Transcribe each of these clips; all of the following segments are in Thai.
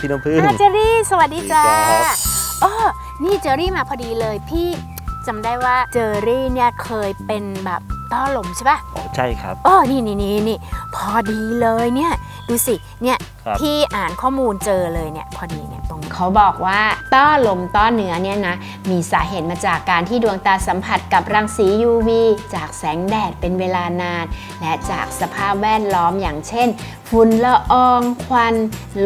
พี่น้ำพึ่งอ่าเจอรี่ สวัสดีจ้าสวัสดีครับอ๋อนี่เจอรี่มาพอดีเลยพี่จำได้ว่าเจอรี่เนี่ยเคยเป็นแบบต้อลมใช่ปะ อ๋อใช่ครับอ๋อนี่นี่นี่นี่พอดีเลยเนี่ย ดูสิเนี่ยครับพี่อ่านข้อมูลเจอเลยเนี่ยพอดีเนี่ยตรงนี้ เขาบอกว่าต้อลมต้อเนื้อเนี่ยนะมีสาเหตุมาจากการที่ดวงตาสัมผัสกับรังสี UV จากแสงแดดเป็นเวลานาน และจากสภาพแวดล้อมอย่างเช่น ฝุ่นละออง ควัน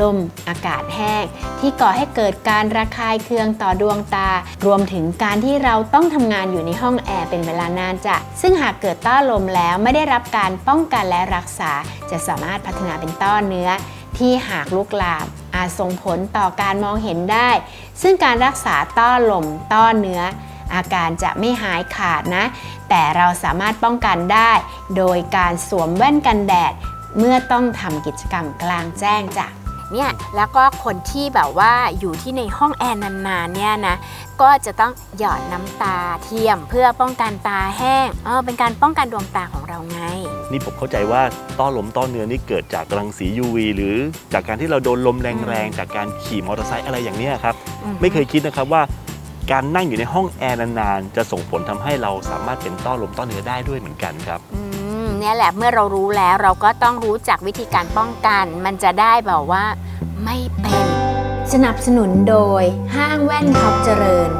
ลม อากาศแห้ง ที่ก่อให้เกิดการระคายเคืองต่อดวงตา รวมถึงการที่เราต้องทำงานอยู่ในห้องแอร์เป็นเวลานานจ้ะซึ่งหากเกิดต้อลมแล้วไม่ได้รับการป้องกันและรักษา จะสามารถพัฒนาเป็นต้อเนื้อที่หากลุกลามอาจส่งผลต่อการมองเห็นได้ ซึ่งการรักษาต้อลมต้อเนื้อ อาการจะไม่หายขาดนะ แต่เราสามารถป้องกันได้ โดยการสวมแว่นกันแดด เมื่อต้องทำกิจกรรมกลางแจ้งจ้ะ เนี่ยแล้วก็คนที่แบบว่าอยู่ที่ในห้องแอร์นานๆเนี่ยนะก็จะต้องหยอดน้ำตาเทียมเพื่อป้องกันตาแห้งเออเป็นการป้องกันดวงตาของเราไง นี่ผมเข้าใจว่าต้อลมต้อเนื้อนี่เกิดจากรังสี UV หรือจากการที่เราโดนลมแรงๆ จากการขี่มอเตอร์ไซค์อะไรอย่างเนี้ยครับอืมไม่เคยคิดนะครับว่าการนั่งอยู่ในห้องแอร์นานๆ จะส่งผลทำให้เราสามารถเป็นต้อลมต้อเนื้อได้ด้วยเหมือนกันครับอืม เนี่ยแหละเมื่อเรารู้แล้วเราก็ต้องรู้จักวิธีการป้องกัน มันจะได้แบบว่าไม่เป็น สนับสนุนโดยห้างแว่นท็อปเจริญ